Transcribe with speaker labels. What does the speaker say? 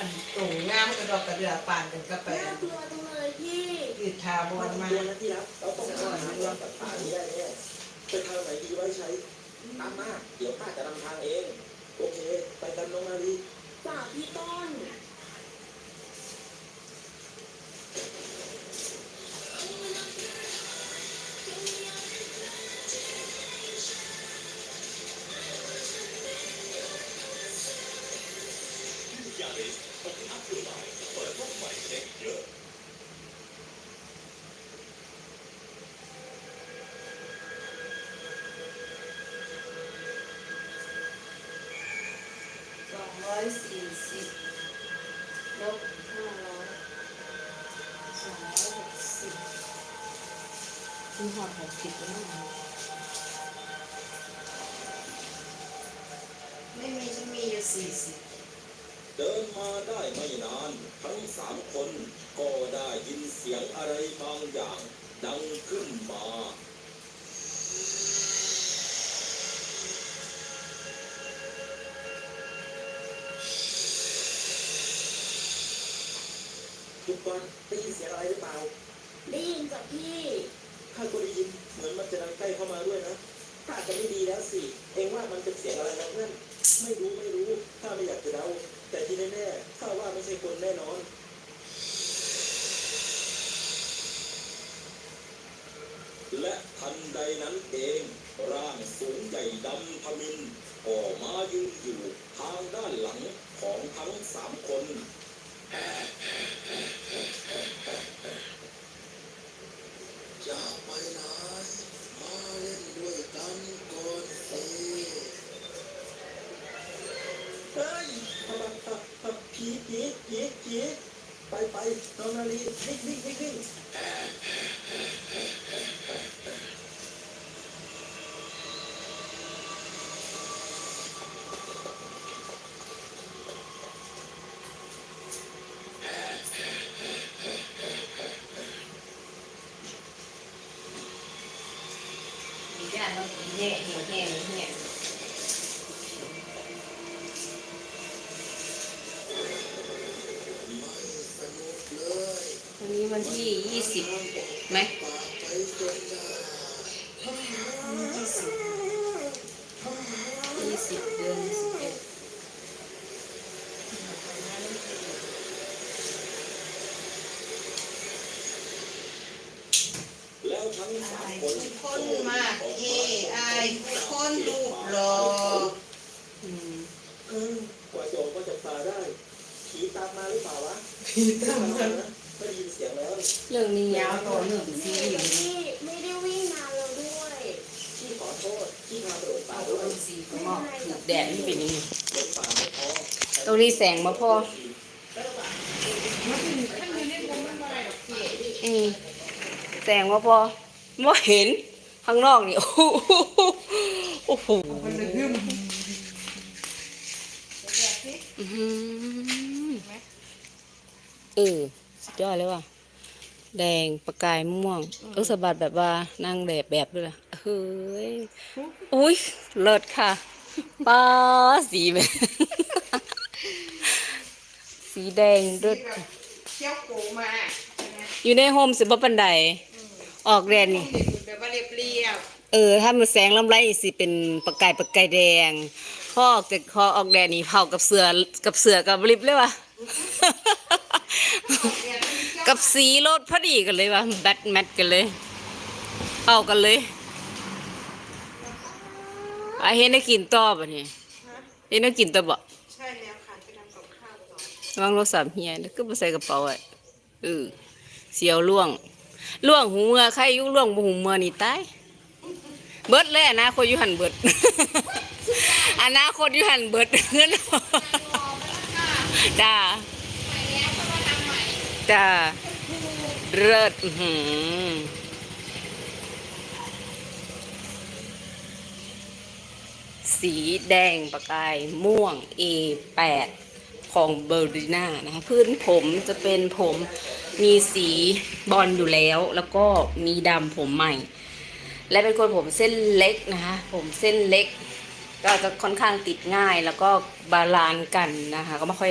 Speaker 1: อันตรงงามกระดอกกระเดือปานกันกาแฟ
Speaker 2: น่ากลัวจังเลยพี่
Speaker 1: ติดทาบอลมา
Speaker 3: ตัวนะที่รักเราต้องหาทางลัดป่านี้ได้แน่ไปทางไหนดีไว้ใช้ตามมาเดี๋ยวป้าจะนำทางเอง โอเค ไปกันน้องนาลี
Speaker 2: จ่าพี่ต้น
Speaker 4: สองร้อยสี่สิบลบห้าร้อยสองร้อยหกสิบคุณหอดหกสิบแล้วมั้ง
Speaker 1: ไม่มีฉันมีอยู่สี่สิบ
Speaker 3: เดินมาได้ไม่นาน ทั้งสามคนก็ได้ยินเสียงอะไรบางอย่างดังขึ้นมา ทุกคนได้ยินเสียงอะไรหรือเปล่า
Speaker 2: ได้ยินจากพี่
Speaker 3: ข้าก็ได้ยินเหมือนมันจะดังใกล้เข้ามาด้วยนะถ้าจะไม่ดีแล้วสิ เองว่ามันเป็นเสียงอะไรนะเพื่อนไม่รู้ไม่รู้ ถ้าไม่อยากจะเดา แต่ที่แน่ๆข้าว่าไม่ใช่คนแน่นอน และ ทันใดนั้นเองร่างสูงใหญ่ดำทมินออกมายืนอยู่ทางด้านหลังของทั้งสามคนอย่าไปไหนมาเล่นด้วยกันก่อนสิเฮ้ยผีผีผีผีไปไปนองนาลีนิ่งนิ่งนิ่งนิ่ง
Speaker 4: มีญาติเราแย่เหี่ยวแห้งเนี่ย
Speaker 3: ไม่สนุกเลย
Speaker 4: วันนี้วันที่ยี่สิบไหมยี่สิบเดือนสิบเอ็ด
Speaker 3: แล้วทั้งสาม
Speaker 1: ไอ้
Speaker 3: คน
Speaker 1: คนมากเท่ไอ้คนรูปหล่อ
Speaker 4: อืม
Speaker 3: เออกว่าจะออกมาจากป่าได้ผีตามมาหรือเปล่าวะ
Speaker 1: ผีตามมา
Speaker 3: ไม่ได้ยินเสียงแล้ว
Speaker 4: เรื่องนี้ยาวต่อเนื่องเป็นซีรีส์เลย
Speaker 2: พี่ไม่ได้วิ่งนาแล้วด้วย
Speaker 3: พี่ขอโทษที่พาไปหลงป่าด้วย
Speaker 4: เอาสีข้างนอกถูกแดดมันเป็นยังไงตรงนี้แสงมาพออืม แสงมาพอไม่เห็นข้างนอกนี่ โอ้โหโอ้โหอื้อหือเออสุดยอดเลยว่ะ แดงประกายม่วงเออสะบัดแบบว่านั่งแบบแบบด้วยล่ะเฮ้ยอุ้ยเลิศค่ะป้าสีแบบสีแดงด้วย
Speaker 1: เที่ยวโกมา
Speaker 4: อยู่ในโฮมสิบ่ปันได ออกแดนนี่
Speaker 1: แบบว่าเรียบเรียบ
Speaker 4: เออ ถ้ามันแสงลำไรสิเป็นประกายประกายแดงพอออกจากคอออกแดนนี่เผากับเสือกับเสือกับลิบเลยว่ะกับสีรถพอดีกันเลยว่ะแบทแมทกันเลยเข้ากันเลยอะเห็นได้กินต่อบ่เนี่ยเห็นได้กินต่อบ่
Speaker 1: ใช่แล้วค่ะไปทำกับข้าวก่อน
Speaker 4: วางโทรศัพท์เฮียแล้วก็ไปใส่กระเป๋าไว้เออเสียวล่วง ล่วงหูเมื่อใครอยุ่ล่วงบ่หูเมื่อนี่ตายเบิดเลยอนาคตอยู่หันเบิดอนาคตอยู่หันเบิดเงินจ้าจ้าเลิศหืสีแดงประกายม่วง A8 ของเบอร์ดิน่านะคะพื้นผมจะเป็นผม มีสีบอลอยู่แล้ว แล้วก็มีดำผมใหม่ และเป็นคนผมเส้นเล็กนะคะผมเส้นเล็ก ก็จะค่อนข้างติดง่ายแล้วก็บาลานซ์กันนะคะ ก็ไม่ค่อย